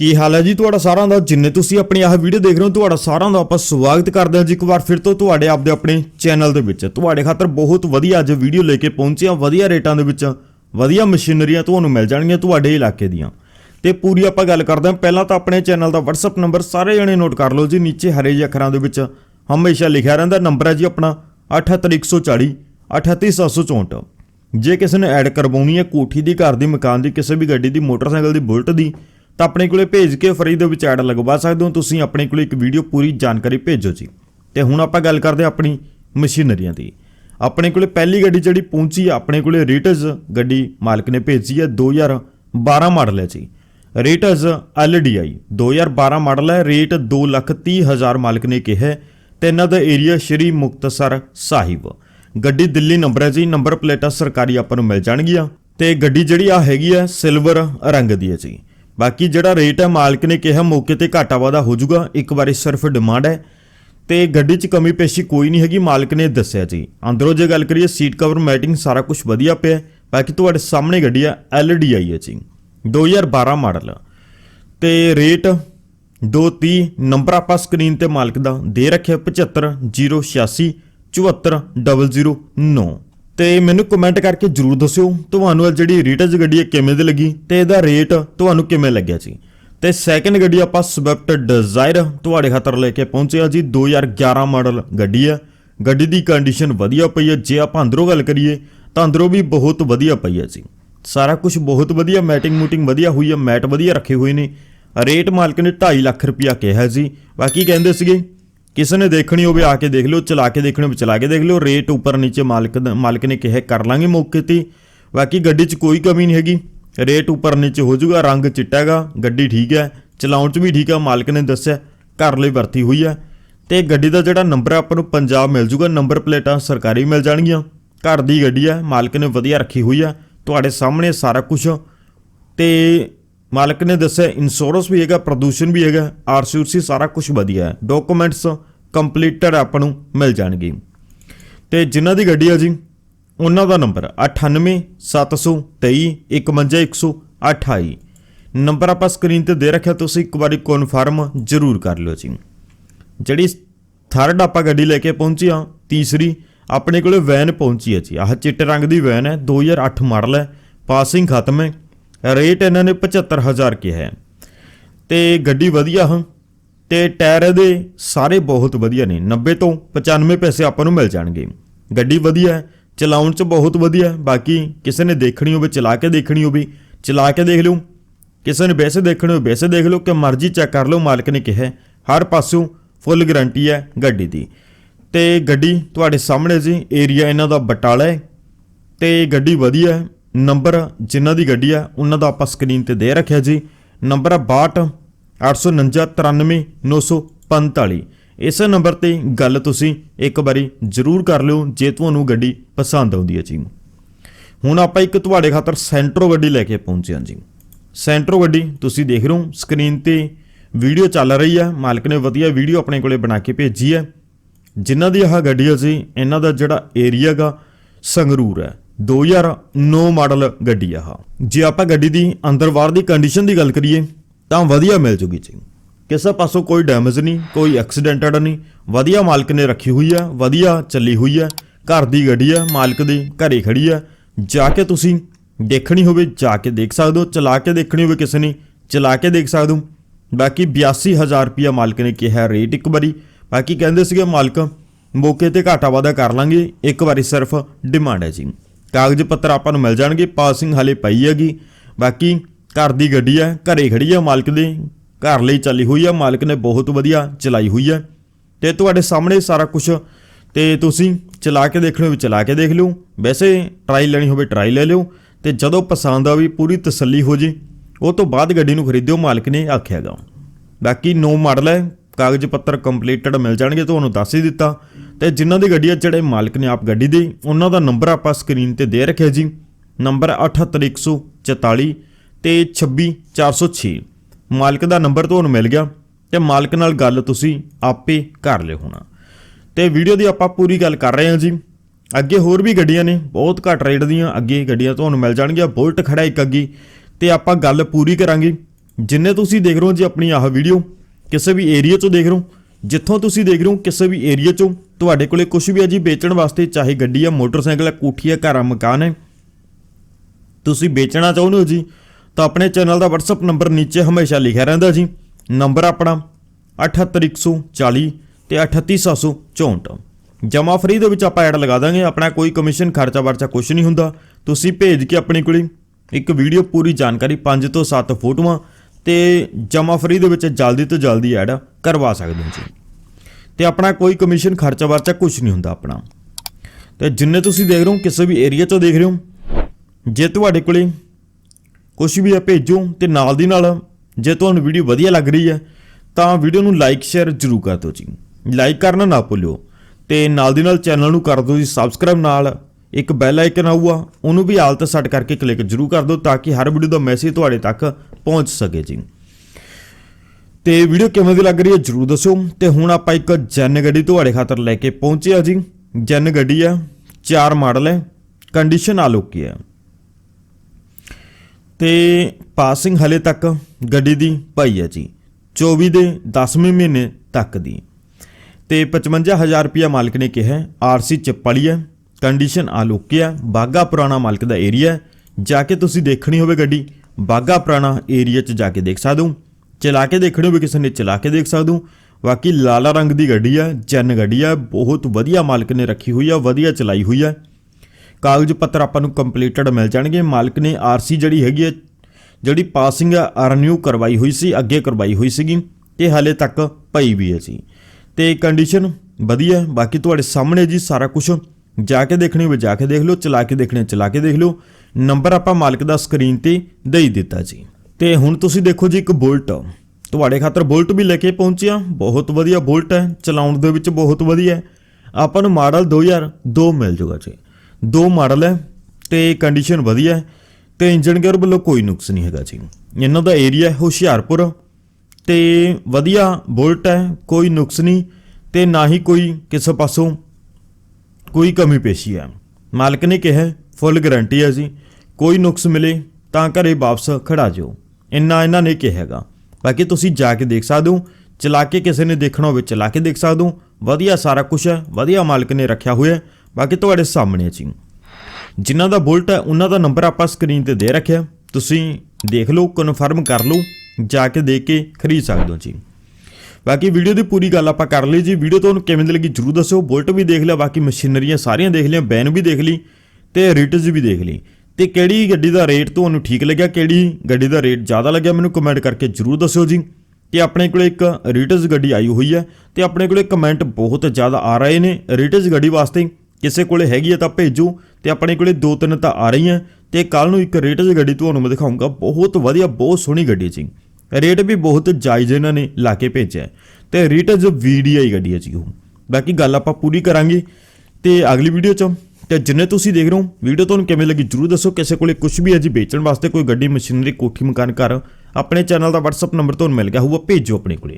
ਕੀ ਹਾਲ ਹੈ ਜੀ? ਤੁਹਾਡਾ ਸਾਰਿਆਂ ਦਾ, ਜਿੰਨੇ ਤੁਸੀਂ ਆਪਣੀ ਆਹ ਵੀਡੀਓ ਦੇਖ ਰਹੇ ਹੋ, ਤੁਹਾਡਾ ਸਾਰਿਆਂ ਦਾ ਆਪਾਂ ਸਵਾਗਤ ਕਰਦੇ ਹਾਂ ਜੀ ਇੱਕ ਵਾਰ ਫਿਰ ਤੋਂ ਤੁਹਾਡੇ ਆਪਦੇ ਆਪਣੇ ਚੈਨਲ ਦੇ ਵਿੱਚ। ਤੁਹਾਡੇ ਖਾਤਰ ਬਹੁਤ ਵਧੀਆ ਅੱਜ ਵੀਡੀਓ ਲੈ ਕੇ ਪਹੁੰਚੇ ਹਾਂ, ਵਧੀਆ ਰੇਟਾਂ ਦੇ ਵਿੱਚ, ਵਧੀਆ ਮਸ਼ੀਨਰੀਆਂ ਤੁਹਾਨੂੰ ਮਿਲ ਜਾਣਗੀਆਂ ਤੁਹਾਡੇ ਇਲਾਕੇ ਦੀਆਂ। ਤੇ ਪੂਰੀ ਆਪਾਂ ਗੱਲ ਕਰਦੇ ਹਾਂ, ਪਹਿਲਾਂ ਤਾਂ ਆਪਣੇ ਚੈਨਲ ਦਾ WhatsApp ਨੰਬਰ ਸਾਰੇ ਜਣੇ ਨੋਟ ਕਰ ਲਓ ਜੀ, ਨੀਚੇ ਹਰੇ ਜਿਹੇ ਅੱਖਰਾਂ ਦੇ ਵਿੱਚ ਹਮੇਸ਼ਾ ਲਿਖਿਆ ਰਹਿੰਦਾ ਨੰਬਰ ਹੈ ਜੀ ਆਪਣਾ 78140 38764 ਜੇ ਕਿਸੇ ਨੇ ਐਡ ਕਰਵਾਉਣੀ ਹੈ ਕੋਠੀ ਦੀ, ਘਰ ਦੀ, ਮਕਾਨ ਦੀ, ਕਿਸੇ ਵੀ ਗੱਡੀ ਦੀ, ਮੋਟਰਸਾਈਕਲ ਦੀ, ਬੁਲਟ ਦੀ ਤਾਂ ਆਪਣੇ ਕੋਲੇ ਭੇਜ ਕੇ ਫਰੀ ਦੇ ਵਿੱਚ ਐਡ ਲਗਵਾ ਸਕਦੇ ਹੋ। ਤੁਸੀਂ ਆਪਣੇ ਕੋਲੇ ਇੱਕ ਵੀਡੀਓ ਪੂਰੀ ਜਾਣਕਾਰੀ ਭੇਜੋ ਜੀ। ਤੇ ਹੁਣ ਆਪਾਂ ਗੱਲ ਕਰਦੇ ਹਾਂ ਆਪਣੀ ਮਸ਼ੀਨਰੀਆਂ ਦੀ। ਆਪਣੇ ਕੋਲੇ ਪਹਿਲੀ ਗੱਡੀ ਜਿਹੜੀ ਪਹੁੰਚੀ ਹੈ ਆਪਣੇ ਕੋਲੇ ਰੀਟਸ ਗੱਡੀ ਮਾਲਕ ਨੇ ਭੇਜੀ ਹੈ 2012 ਮਾਡਲ ਹੈ ਜੀ। ਰੀਟਸ LDI 2012 ਮਾਡਲ ਹੈ, ਰੇਟ 230000 ਮਾਲਕ ਨੇ ਕਿਹਾ ਹੈ। ਤੇ ਇਹਨਾਂ ਦਾ ਏਰੀਆ ਸ਼੍ਰੀ ਮੁਕਤਸਰ ਸਾਹਿਬ। ਗੱਡੀ ਦਿੱਲੀ ਨੰਬਰ ਹੈ ਜੀ, ਨੰਬਰ ਪਲੇਟਾਂ ਸਰਕਾਰੀ ਆਪਾਂ ਨੂੰ ਮਿਲ ਜਾਣਗੀਆਂ। ਤੇ ਗੱਡੀ ਜਿਹੜੀ ਆ ਹੈਗੀ ਹੈ ਸਿਲਵਰ ਰੰਗ ਦੀ ਹੈ ਜੀ। ਬਾਕੀ ਜਿਹੜਾ ਰੇਟ ਹੈ, ਮਾਲਕ ਨੇ ਕਿਹਾ ਮੌਕੇ ਤੇ ਘਾਟਾ ਵਾਧਾ ਹੋ ਜਾਊਗਾ। ਇੱਕ ਵਾਰੀ ਸਿਰਫ ਡਿਮਾਂਡ ਹੈ। ਤੇ ਗੱਡੀ 'ਚ ਕਮੀ ਪੇਸ਼ੀ ਕੋਈ ਨਹੀਂ ਹੈਗੀ, ਮਾਲਕ ਨੇ ਦੱਸਿਆ ਜੀ। ਅੰਦਰੋਂ ਜੇ ਗੱਲ ਕਰੀਏ ਸੀਟ ਕਵਰ ਮੈਟਿੰਗ ਸਾਰਾ ਕੁਝ ਵਧੀਆ ਪਿਆ ਬਾਕੀ ਤੁਹਾਡੇ ਸਾਹਮਣੇ ਗੱਡੀ ਆ LDI ਹੈ ਜੀ। 2012 ਮਾਡਲ। ਤੇ ਰੇਟ 230 ਨੰਬਰ ਆਪਾਂ ਸਕਰੀਨ ਤੇ ਮਾਲਕ ਦਾ ਦੇ ਰੱਖਿਆ 75086 74009 ਤੇ ਮੈਨੂੰ ਕਮੈਂਟ ਕਰਕੇ ਜਰੂਰ ਦੱਸਿਓ, ਤੁਹਾਨੂੰ ਅੱਜ ਜਿਹੜੀ ਰੀਟਸ ਗੱਡੀ ਹੈ ਕਿਵੇਂ ਦੀ ਲੱਗੀ ਤੇ ਇਹਦਾ ਰੇਟ ਤੁਹਾਨੂੰ ਕਿਵੇਂ ਲੱਗਿਆ ਜੀ? ਤੇ ਸੈਕੰਡ ਗੱਡੀ ਆਪਾਂ ਸਵਿਫਟ ਡਿਜ਼ਾਇਰ ਤੁਹਾਡੇ ਖਾਤਰ ਲੈ ਕੇ ਪਹੁੰਚਿਆ ਜੀ 2011 ਮਾਡਲ ਗੱਡੀ ਹੈ ਗੱਡੀ ਦੀ ਕੰਡੀਸ਼ਨ ਵਧੀਆ ਪਈ ਹੈ ਜੇ ਆਪਾਂ ਅੰਦਰੋਂ ਗੱਲ ਕਰੀਏ ਤਾਂ ਅੰਦਰੋਂ ਵੀ ਬਹੁਤ ਵਧੀਆ ਪਈ ਹੈ ਜੀ। ਸਾਰਾ ਕੁਝ ਬਹੁਤ ਵਧੀਆ ਮੈਟਿੰਗ ਮੂਟਿੰਗ ਵਧੀਆ ਹੋਈ ਹੈ ਮੈਟ ਵਧੀਆ ਰੱਖੇ ਹੋਏ ਨੇ। ਰੇਟ ਮਾਲਕ ਨੇ 2.5 ਲੱਖ ਰੁਪਇਆ ਕਿਹਾ ਜੀ। ਬਾਕੀ ਕਹਿੰਦੇ ਸੀਗੇ ਕਿਸੇ ਨੇ ਦੇਖਣੀ ਹੋਵੇ, ਆ ਕੇ ਦੇਖ ਲਿਓ, ਚਲਾ ਕੇ ਦੇਖਣੀ ਹੋਵੇ, ਚਲਾ ਕੇ ਦੇਖ ਲਿਓ। ਰੇਟ ਉੱਪਰ ਨੀਚੇ ਮਾਲਕ ਮਾਲਕ ਨੇ ਕਿਹਾ, ਕਰ ਲਾਂਗੇ ਮੌਕੇ ਤੇ। ਬਾਕੀ ਗੱਡੀ 'ਚ ਕੋਈ ਕਮੀ ਨਹੀਂ ਹੈਗੀ। ਰੇਟ ਉੱਪਰ ਨੀਚੇ ਹੋ ਜਾਊਗਾ, ਰੰਗ ਚਿੱਟਾ ਹੈਗਾ ਗੱਡੀ ਠੀਕ ਹੈ। ਚਲਾਉਣ 'ਚ ਵੀ ਠੀਕ ਹੈ ਮਾਲਕ ਨੇ ਦੱਸਿਆ, ਘਰ ਲਈ ਵਰਤੀ ਹੋਈ ਹੈ। ਤੇ ਗੱਡੀ ਦਾ ਜਿਹੜਾ ਨੰਬਰ ਆਪਾਂ ਨੂੰ ਪੰਜਾਬ ਮਿਲ ਜੂਗਾ ਨੰਬਰ ਪਲੇਟਾਂ ਸਰਕਾਰੀ ਮਿਲ ਜਾਣਗੀਆਂ। ਘਰ ਦੀ ਗੱਡੀ ਹੈ, ਮਾਲਕ ਨੇ ਵਧੀਆ ਰੱਖੀ ਹੋਈ ਹੈ। ਤੁਹਾਡੇ ਸਾਹਮਣੇ ਸਾਰਾ ਕੁਝ ਤੇ ਮਾਲਕ ਨੇ ਦੱਸਿਆ ਇੰਸ਼ੋਰੈਂਸ ਵੀ ਹੈਗਾ, ਪ੍ਰਦੂਸ਼ਣ ਵੀ ਹੈਗਾ ਆਰਸੀਯੂਸੀ ਸਾਰਾ ਕੁਝ ਵਧੀਆ ਹੈ। ਡਾਕੂਮੈਂਟਸ ਕੰਪਲੀਟਡ ਆਪਾਂ ਨੂੰ ਮਿਲ ਜਾਣਗੇ। ਤੇ ਜਿਨ੍ਹਾਂ ਦੀ ਗੱਡੀ ਆ ਜੀ, ਉਹਨਾਂ ਦਾ ਨੰਬਰ 98723 15128 ਨੰਬਰ ਆਪਾਂ ਸਕਰੀਨ ਤੇ ਦੇ ਰੱਖਿਆ, ਤੁਸੀਂ ਇੱਕ ਵਾਰੀ ਕਨਫਰਮ ਜ਼ਰੂਰ ਕਰ ਲਿਓ ਜੀ। ਜਿਹੜੀ ਥਰਡ ਆਪਾਂ ਗੱਡੀ ਲੈ ਕੇ ਪਹੁੰਚੀ ਆ ਤੀਸਰੀ ਆਪਣੇ ਕੋਲੇ ਵੈਨ ਪਹੁੰਚੀ ਹੈ ਜੀ। ਆਹ ਚਿੱਟੇ ਰੰਗ ਦੀ ਵੈਨ ਹੈ 2008 ਮਾਡਲ ਹੈ ਪਾਸਿੰਗ ਖਤਮ ਹੈ। ਰੇਟ ਇਹਨਾਂ ਨੇ 75000 ਕਿਹਾ ਹੈ। ਤੇ ਗੱਡੀ ਵਧੀਆ ਹਾਂ ਤੇ ਟਾਇਰ ਇਹਦੇ ਸਾਰੇ ਬਹੁਤ ਵਧੀਆ ਨੇ। 90 ਤੋਂ 95 ਪੈਸੇ ਆਪਾਂ ਨੂੰ ਮਿਲ ਜਾਣਗੇ। ਗੱਡੀ ਵਧੀਆ ਹੈ, ਚਲਾਉਣ 'ਚ ਬਹੁਤ ਵਧੀਆ ਹੈ। ਬਾਕੀ ਕਿਸੇ ਨੇ ਦੇਖਣੀ ਹੋਵੇ, ਚਲਾ ਕੇ ਦੇਖਣੀ ਹੋਵੇ, ਚਲਾ ਕੇ ਦੇਖ ਲਿਓ। ਕਿਸੇ ਨੇ ਵੈਸੇ ਦੇਖਣੀ ਹੋਵੇ ਵੈਸੇ ਦੇਖ ਲਓ ਕਿ ਮਰਜ਼ੀ ਚੈੱਕ ਕਰ ਲਓ, ਮਾਲਕ ਨੇ ਕਿਹਾ ਹਰ ਪਾਸਿਓਂ ਫੁੱਲ ਗਾਰੰਟੀ ਹੈ ਗੱਡੀ ਦੀ। ਤੇ ਗੱਡੀ ਤੁਹਾਡੇ ਸਾਹਮਣੇ ਜੀ ਏਰੀਆ ਇਹਨਾਂ ਦਾ ਬਟਾਲਾ ਹੈ। ਤੇ ਗੱਡੀ ਵਧੀਆ ਹੈ। ਨੰਬਰ ਜਿਨ੍ਹਾਂ ਦੀ ਗੱਡੀ ਆ ਉਹਨਾਂ ਦਾ ਆਪਾਂ ਸਕਰੀਨ ਤੇ ਦੇ ਰੱਖਿਆ ਜੀ। ਨੰਬਰ ਹੈ 62 849 945 ਇਸ ਨੰਬਰ ਤੇ ਗੱਲ ਤੁਸੀਂ ਇੱਕ ਵਾਰੀ ਜ਼ਰੂਰ ਕਰ ਲਿਓ, ਜੇ ਤੁਹਾਨੂੰ ਗੱਡੀ ਪਸੰਦ ਆਉਂਦੀ ਹੈ ਜੀ। ਹੁਣ ਆਪਾਂ ਇੱਕ ਤੁਹਾਡੇ ਖਾਤਰ ਸੈਂਟਰੋ ਗੱਡੀ ਲੈ ਕੇ ਪਹੁੰਚੇ ਹਾਂ ਜੀ। ਸੈਂਟਰੋ ਗੱਡੀ ਤੁਸੀਂ ਦੇਖ ਰਹੇ ਹੋ, ਸਕਰੀਨ ਤੇ ਵੀਡੀਓ ਚੱਲ ਰਹੀ ਹੈ ਮਾਲਕ ਨੇ ਵਧੀਆ ਵੀਡੀਓ ਆਪਣੇ ਕੋਲੇ ਬਣਾ ਕੇ ਭੇਜੀ ਹੈ ਜਿਨ੍ਹਾਂ ਦੀ ਆਹ ਗੱਡੀ ਹੈ ਜੀ, ਇਹਨਾਂ ਦਾ ਜਿਹੜਾ ਏਰੀਆ ਗਾ, ਸੰਗਰੂਰ ਹੈ। 2009 ਮਾਡਲ ਗੱਡੀ ਆ ਜੇ ਆਪਾਂ ਗੱਡੀ ਦੀ ਅੰਦਰ ਬਾਹਰ ਦੀ ਕੰਡੀਸ਼ਨ ਦੀ ਗੱਲ ਕਰੀਏ ਤਾਂ ਵਧੀਆ ਮਿਲ ਜੂਗੀ ਜੀ ਕਿਸੇ ਪਾਸੋਂ ਕੋਈ ਡੈਮੇਜ ਨਹੀਂ, ਕੋਈ ਐਕਸੀਡੈਂਟਡ ਨਹੀਂ। ਵਧੀਆ ਮਾਲਕ ਨੇ ਰੱਖੀ ਹੋਈ ਹੈ ਵਧੀਆ ਚੱਲੀ ਹੋਈ ਹੈ ਘਰ ਦੀ ਗੱਡੀ ਹੈ ਮਾਲਕ ਦੀ, ਘਰੇ ਖੜੀ ਹੈ ਜਾ ਕੇ ਤੁਸੀਂ ਦੇਖਣੀ ਹੋਵੇ, ਜਾ ਕੇ ਦੇਖ ਸਕਦੇ ਹੋ, ਚਲਾ ਕੇ ਦੇਖਣੀ ਹੋਵੇ ਕਿਸੇ ਨੇ, ਚਲਾ ਕੇ ਦੇਖ ਸਕਦੇ ਹੋ। ਬਾਕੀ 82000 ਰੁਪਿਆ ਮਾਲਕ ਨੇ ਕਿਹਾ ਰੇਟ ਇੱਕ ਵਾਰੀ। ਬਾਕੀ ਕਹਿੰਦੇ ਸੀਗੇ, ਮਾਲਕ, ਮੌਕੇ ਤੇ ਘਾਟਾ ਵਾਧਾ ਕਰ ਲਾਂਗੇ। ਇੱਕ ਵਾਰੀ ਸਿਰਫ ਡਿਮਾਂਡ ਹੈ ਜੀ ਕਾਗਜ਼ ਪੱਤਰ ਆਪਾਂ ਨੂੰ ਮਿਲ ਜਾਣਗੇ, ਪਾਸਿੰਗ ਹਲੇ ਪਈ ਹੈਗੀ। ਬਾਕੀ ਘਰ ਦੀ ਗੱਡੀ ਹੈ ਘਰੇ ਖੜੀ ਹੈ ਮਾਲਕ ਦੇ। ਘਰ ਲਈ ਚੱਲੀ ਹੋਈ ਹੈ ਮਾਲਕ ਨੇ ਬਹੁਤ ਵਧੀਆ ਚਲਾਈ ਹੋਈ ਹੈ ਤੇ ਤੁਹਾਡੇ ਸਾਹਮਣੇ ਸਾਰਾ ਕੁਝ ਤੇ ਤੁਸੀਂ ਚਲਾ ਕੇ ਦੇਖਣਾ ਹੋਵੇ ਚਲਾ ਕੇ ਦੇਖ ਲਿਓ। ਵੈਸੇ ਟਰਾਈ ਲੈਣੀ ਹੋਵੇ ਟਰਾਈ ਲੈ ਲਿਓ। ਤੇ ਜਦੋਂ ਪਸੰਦ ਆਵੇ, ਪੂਰੀ ਤਸੱਲੀ ਹੋ ਜੇ, ਉਹ ਤੋਂ ਬਾਅਦ ਗੱਡੀ ਨੂੰ ਖਰੀਦਿਓ, ਮਾਲਕ ਨੇ ਆਖਿਆਗਾ ਬਾਕੀ ਨੋ ਮਾਡਲ ਹੈ ਕਾਗਜ਼ ਪੱਤਰ ਕੰਪਲੀਟਡ ਮਿਲ ਜਾਣਗੇ, ਤੁਹਾਨੂੰ ਦੱਸ ਹੀ ਦਿੱਤਾ। ਤੇ ਜਿਨ੍ਹਾਂ ਦੀ ਗੱਡੀ ਹੈ ਜਿਹੜੇ ਮਾਲਕ ਨੇ ਆਪ ਗੱਡੀ ਦੇ, ਉਹਨਾਂ ਦਾ ਨੰਬਰ ਆਪਾਂ ਸਕਰੀਨ ਤੇ ਦੇ ਰੱਖਿਆ ਜੀ। ਨੰਬਰ 78144 ਤੇ 26406 ਮਾਲਕ ਦਾ ਨੰਬਰ ਤੁਹਾਨੂੰ ਮਿਲ ਗਿਆ ਤੇ ਮਾਲਕ ਨਾਲ ਗੱਲ ਤੁਸੀਂ ਆਪੇ ਕਰ ਲਿਓ ਹੋਣਾ। ਤੇ ਵੀਡੀਓ ਦੀ ਆਪਾਂ ਪੂਰੀ ਗੱਲ ਕਰ ਰਹੇ ਹਾਂ ਜੀ। ਅੱਗੇ ਹੋਰ ਵੀ ਗੱਡੀਆਂ ਨੇ, ਬਹੁਤ ਘੱਟ ਰੇਟ ਦੀਆਂ ਅੱਗੇ ਗੱਡੀਆਂ ਤੁਹਾਨੂੰ ਮਿਲ ਜਾਣਗੀਆਂ, ਬੁਲਟ ਖੜਾ ਇੱਕ ਅੱਗੇ। ਤੇ ਆਪਾਂ ਗੱਲ ਪੂਰੀ ਕਰਾਂਗੇ। ਜਿੰਨੇ ਤੁਸੀਂ ਦੇਖ ਰਹੇ ਹੋ ਜੀ ਆਪਣੀ ਆਹ ਵੀਡੀਓ, ਕਿਸੇ ਵੀ ਏਰੀਆ 'ਚੋਂ ਦੇਖ ਰਹੇ ਹੋ, ਜਿੱਥੋਂ ਤੁਸੀਂ ਦੇਖ ਰਹੇ ਹੋ ਕਿਸੇ ਵੀ ਏਰੀਆ 'ਚੋਂ, ਤੁਹਾਡੇ ਕੋਲੇ ਕੁਝ ਵੀ ਹੈ ਜੀ ਵੇਚਣ ਵਾਸਤੇ, ਚਾਹੇ ਗੱਡੀ ਆ ਮੋਟਰਸਾਈਕਲ ਹੈ, ਕੋਠੀ ਹੈ, ਘਰ ਆ ਮਕਾਨ ਹੈ, ਤੁਸੀਂ ਵੇਚਣਾ ਚਾਹੁੰਦੇ ਹੋ ਜੀ ਤਾਂ ਆਪਣੇ ਚੈਨਲ ਦਾ WhatsApp ਨੰਬਰ ਨੀਚੇ ਹਮੇਸ਼ਾ ਲਿਖਿਆ ਰਹਿੰਦਾ ਜੀ। ਨੰਬਰ ਆਪਣਾ 78140 ਤੇ 38764 ਜਮਾ ਫਰੀ ਦੇ ਵਿੱਚ ਆਪਾਂ ਐਡ ਲਗਾ ਦਾਂਗੇ, ਆਪਣਾ ਕੋਈ ਕਮਿਸ਼ਨ, ਖਰਚਾ ਵਰਚਾ ਕੁਝ ਨਹੀਂ ਹੁੰਦਾ। ਤੁਸੀਂ ਭੇਜ ਕੇ ਆਪਣੀ ਕੋਲੇ ਇੱਕ ਵੀਡੀਓ ਪੂਰੀ ਜਾਣਕਾਰੀ 5 ਤੋਂ 7 ਫੋਟੋਆਂ ਤੇ ਜਮਾ ਫਰੀ ਦੇ ਵਿੱਚ ਜਲਦੀ ਤੋਂ ਜਲਦੀ ਐਡ ਕਰਵਾ ਸਕਦੇ ਹੋ ਜੀ। ਤੇ ਆਪਣਾ ਕੋਈ ਕਮਿਸ਼ਨ, ਖਰਚਾ ਵਰਚਾ ਕੁਝ ਨਹੀਂ ਹੁੰਦਾ ਆਪਣਾ। ਤੇ ਜਿੰਨੇ ਤੁਸੀਂ ਦੇਖ ਰਹੇ ਹੋ, ਕਿਸੇ ਵੀ ਏਰੀਆ 'ਚੋਂ ਦੇਖ ਰਹੇ ਹੋ, ਜੇ ਤੁਹਾਡੇ ਕੋਲੇ ਕੁਝ ਵੀ ਹੈ ਭੇਜੋ ਤੇ ਨਾਲ ਦੀ ਨਾਲ ਜੇ ਤੁਹਾਨੂੰ ਵੀਡੀਓ ਵਧੀਆ ਲੱਗ ਰਹੀ ਹੈ ਤਾਂ ਵੀਡੀਓ ਨੂੰ ਲਾਈਕ ਸ਼ੇਅਰ ਜ਼ਰੂਰ ਕਰ ਦਿਓ ਜੀ। ਲਾਈਕ ਕਰਨਾ ਨਾ ਭੁੱਲਿਓ ਤੇ ਨਾਲ ਦੀ ਨਾਲ ਚੈਨਲ ਨੂੰ ਕਰ ਦਿਓ ਜੀ ਸਬਸਕ੍ਰਾਈਬ ਨਾਲ। ਇੱਕ ਬੈਲ ਆਈਕਨ ਆਊਗਾ, ਉਹਨੂੰ ਵੀ ਆਲ ਤੇ ਸੈੱਟ ਕਰਕੇ ਕਲਿੱਕ ਜ਼ਰੂਰ ਕਰ ਦਿਓ ਤਾਂ ਕਿ ਹਰ ਵੀਡੀਓ ਦਾ ਮੈਸੇਜ ਤੁਹਾਡੇ ਤੱਕ ਪਹੁੰਚ ਸਕੇ ਜੀ। ਤੇ ਵੀਡੀਓ ਕਿਵੇਂ ਦੀ ਲੱਗ ਰਹੀ ਹੈ ਜਰੂਰ ਦੱਸੋ। ਤੇ ਹੁਣ ਆਪਾਂ ਇੱਕ ਜੈਨ ਗੱਡੀ ਤੁਹਾਡੇ ਖਾਤਰ ਲੈ ਕੇ ਪਹੁੰਚੇ ਆ ਜੀ। ਜੈਨ ਗੱਡੀ ਆ, ਚਾਰ ਮਾਡਲ ਹੈ ਕੰਡੀਸ਼ਨ ਆਲੋਕੀ ਹੈ ਤੇ ਪਾਸਿੰਗ ਹਲੇ ਤੱਕ ਗੱਡੀ ਦੀ ਪਾਈ ਹੈ ਜੀ 24 ਦੇ 10ਵੇਂ ਮਹੀਨੇ ਤੱਕ ਦੀ। ਤੇ 55000 ਰੁਪਿਆ ਮਾਲਕ ਨੇ ਕਿਹਾ ਆਰਸੀ ਚਿੱਪ ਵਾਲੀ ਹੈ, ਕੰਡੀਸ਼ਨ ਆਲੋਕੀ ਹੈ ਬਾਗਾ ਪੁਰਾਣਾ ਮਾਲਕ ਦਾ ਏਰੀਆ ਜਾ ਕੇ ਤੁਸੀਂ ਦੇਖਣੀ ਹੋਵੇ ਗੱਡੀ ਬਾਗਾ ਪੁਰਾਣਾ ਏਰੀਆ 'ਚ ਜਾ ਕੇ ਦੇਖ ਸਕਦੇ ਹੋ, ਚਲਾ ਕੇ ਦੇਖਣੀ ਹੋਵੇ ਕਿਸੇ ਨੇ, ਚਲਾ ਕੇ ਦੇਖ ਸਕਦੇ ਹੋ। ਬਾਕੀ ਲਾਲਾ ਰੰਗ ਦੀ ਗੱਡੀ ਆ ਜਨ ਗੱਡੀ ਆ ਬਹੁਤ ਵਧੀਆ ਮਾਲਕ ਨੇ ਰੱਖੀ ਹੋਈ ਹੈ, ਵਧੀਆ ਚਲਾਈ ਹੋਈ ਹੈ। ਕਾਗਜ਼ ਪੱਤਰ ਆਪਾਂ ਨੂੰ ਕੰਪਲੀਟਡ ਮਿਲ ਜਾਣਗੇ। ਮਾਲਕ ਨੇ ਆਰਸੀ ਜਿਹੜੀ ਹੈਗੀ ਹੈ, ਜਿਹੜੀ ਪਾਸਿੰਗ ਆ ਰਿਨਿਊ ਕਰਵਾਈ ਹੋਈ ਸੀ, ਅੱਗੇ ਕਰਵਾਈ ਹੋਈ ਸੀਗੀ ਤੇ ਹਾਲੇ ਤੱਕ ਪਈ ਵੀ ਹੈ ਜੀ। ਤੇ ਕੰਡੀਸ਼ਨ ਵਧੀਆ ਬਾਕੀ ਤੁਹਾਡੇ ਸਾਹਮਣੇ ਜੀ ਸਾਰਾ ਕੁਝ ਜਾ ਕੇ ਦੇਖਣੀ ਹੋਵੇ ਜਾ ਕੇ ਦੇਖ ਲਓ, ਚਲਾ ਕੇ ਦੇਖਣੇ, ਚਲਾ ਕੇ ਦੇਖ ਲਓ। ਨੰਬਰ ਆਪਾਂ ਮਾਲਕ ਦਾ ਸਕਰੀਨ ਤੇ ਦੇ ਹੀ ਦਿੱਤਾ ਜੀ। ਤੇ ਹੁਣ ਤੁਸੀਂ ਦੇਖੋ ਜੀ ਇੱਕ ਬੁਲਟ। ਤੁਹਾਡੇ ਖਾਤਰ ਬੁਲਟ ਵੀ ਲੈ ਕੇ ਪਹੁੰਚਿਆ। ਬਹੁਤ ਵਧੀਆ ਬੁਲਟ ਹੈ। ਚਲਾਉਣ ਦੇ ਵਿੱਚ ਬਹੁਤ ਵਧੀਆ ਹੈ। ਆਪਾਂ ਨੂੰ ਮਾਡਲ 2002 ਮਿਲ ਜੂਗਾ ਜੀ। ਦੋ ਮਾਡਲ ਹੈ ਤੇ ਕੰਡੀਸ਼ਨ ਵਧੀਆ ਹੈ ਤੇ ਇੰਜਨ ਗੇਅਰ ਵੱਲੋਂ ਕੋਈ ਨੁਕਸ ਨਹੀਂ ਹੈਗਾ ਜੀ। ਇਹਨਾਂ ਦਾ ਏਰੀਆ ਹੁਸ਼ਿਆਰਪੁਰ ਤੇ ਵਧੀਆ ਬੁਲਟ ਹੈ, ਕੋਈ ਨੁਕਸ ਨਹੀਂ ਤੇ ਨਾ ਹੀ ਕੋਈ ਕਿਸੇ ਪਾਸੋਂ ਕੋਈ ਕਮੀ ਪੇਸ਼ੀ ਹੈ। ਮਾਲਕ ਨੇ ਕਿਹਾ ਫੁੱਲ ਗਾਰੰਟੀ ਹੈ ਜੀ, ਕੋਈ ਨੁਕਸ ਮਿਲੇ ਤਾਂ ਘਰੇ ਵਾਪਸ ਖੜਾ ਜਾਓ। ਇੰਨਾ ਇਹਨਾਂ ਨੇ ਕਿਹਾ ਹੈਗਾ। ਬਾਕੀ ਤੁਸੀਂ ਜਾ ਕੇ ਦੇਖ ਸਕਦੇ ਹੋ, ਚਲਾ ਕੇ ਕਿਸੇ ਨੇ ਦੇਖਣਾ ਹੋਵੇ, ਚਲਾ ਕੇ ਦੇਖ ਸਕਦੇ ਹੋ। ਵਧੀਆ ਸਾਰਾ ਕੁਝ ਹੈ, ਵਧੀਆ ਮਾਲਕ ਨੇ ਰੱਖਿਆ ਹੋਇਆ ਬਾਕੀ ਤੁਹਾਡੇ ਸਾਹਮਣੇ ਹੈ ਜੀ। ਜਿਨ੍ਹਾਂ ਦਾ ਬੁਲਟ ਹੈ, ਉਹਨਾਂ ਦਾ ਨੰਬਰ ਆਪਾਂ ਸਕਰੀਨ ਤੇ ਦੇ ਰੱਖਿਆ। ਤੁਸੀਂ ਦੇਖ ਲਓ ਕਨਫਰਮ ਕਰ ਲਓ, ਜਾ ਕੇ ਦੇਖ ਕੇ ਖਰੀਦ ਸਕਦੇ ਹੋ ਜੀ। ਬਾਕੀ ਵੀਡੀਓ ਦੀ ਪੂਰੀ ਗੱਲ ਆਪਾਂ ਕਰ ਲਈ ਜੀ। ਵੀਡੀਓ ਤੁਹਾਨੂੰ ਕਿਵੇਂ ਦੀ ਲੱਗੀ ਜਰੂਰ ਦੱਸਿਓ। ਬੁਲਟ ਵੀ ਦੇਖ ਲਿਆ, ਬਾਕੀ ਮਸ਼ੀਨਰੀਆਂ ਸਾਰੀਆਂ ਦੇਖ ਲਿਆ ਬੈਨ ਵੀ ਦੇਖ ਲਈ ਤੇ ਰਿਟਜ਼ ਵੀ ਦੇਖ ਲਈ। ਤੇ ਕਿਹੜੀ ਗੱਡੀ ਦਾ ਰੇਟ ਤੁਹਾਨੂੰ ਠੀਕ ਲੱਗਿਆ, ਕਿਹੜੀ ਗੱਡੀ ਦਾ ਰੇਟ ਜ਼ਿਆਦਾ ਲੱਗਿਆ, ਮੈਨੂੰ ਕਮੈਂਟ ਕਰਕੇ ਜਰੂਰ ਦੱਸਿਓ ਜੀ। ਤੇ ਆਪਣੇ ਕੋਲ ਇੱਕ ਰੀਟਸ ਗੱਡੀ ਆਈ ਹੋਈ ਹੈ ਤੇ ਆਪਣੇ ਕੋਲੇ ਕਮੈਂਟ ਬਹੁਤ ਜ਼ਿਆਦਾ ਆ ਰਹੇ ਨੇ। ਰਿਟਜ ਗੱਡੀ ਵਾਸਤੇ ਕਿਸੇ ਕੋਲੇ ਹੈਗੀ ਹੈ ਤਾਂ ਭੇਜੋ ਤੇ ਆਪਣੇ ਕੋਲੇ ਦੋ ਤਿੰਨ ਤਾਂ ਆ ਰਹੀਆਂ। ਤੇ ਕੱਲ ਨੂੰ ਇੱਕ ਰੀਟਸ ਗੱਡੀ ਤੁਹਾਨੂੰ ਮੈਂ ਦਿਖਾਉਂਗਾ ਬਹੁਤ ਵਧੀਆ, ਬਹੁਤ ਸੋਹਣੀ ਗੱਡੀ ਹੈ ਜੀ। ਰੇਟ ਵੀ ਬਹੁਤ ਜਾਇਜ਼ ਇਹਨਾਂ ਨੇ ਲਾ ਕੇ ਭੇਜਿਆ ਹੈ। ਤੇ ਰੀਟਸ ਵੀਡੀਆਈ ਗੱਡੀ ਹੈ ਜੀ ਉਹ। ਬਾਕੀ ਗੱਲ ਆਪਾਂ ਪੂਰੀ ਕਰਾਂਗੇ। ਤੇ ਅਗਲੀ ਵੀਡੀਓ ਚ, ਤੇ ਜਿੰਨੇ ਤੁਸੀਂ ਦੇਖ ਰਹੇ ਹੋ, ਵੀਡੀਓ ਤੁਹਾਨੂੰ ਕਿਵੇਂ ਲੱਗੀ ਜਰੂਰ ਦੱਸੋ। ਕਿਸੇ ਕੋਲੇ ਕੁਝ ਵੀ ਹੈ ਜੀ, ਵੇਚਣ ਵਾਸਤੇ ਕੋਈ ਗੱਡੀ, ਮਸ਼ੀਨਰੀ, ਕੋਠੀ, ਮਕਾਨ, ਘਰ, ਆਪਣੇ ਚੈਨਲ ਦਾ WhatsApp ਨੰਬਰ ਤੁਹਾਨੂੰ ਮਿਲ ਗਿਆ ਹੋਊਗਾ। ਭੇਜੋ ਆਪਣੇ ਕੋਲੇ।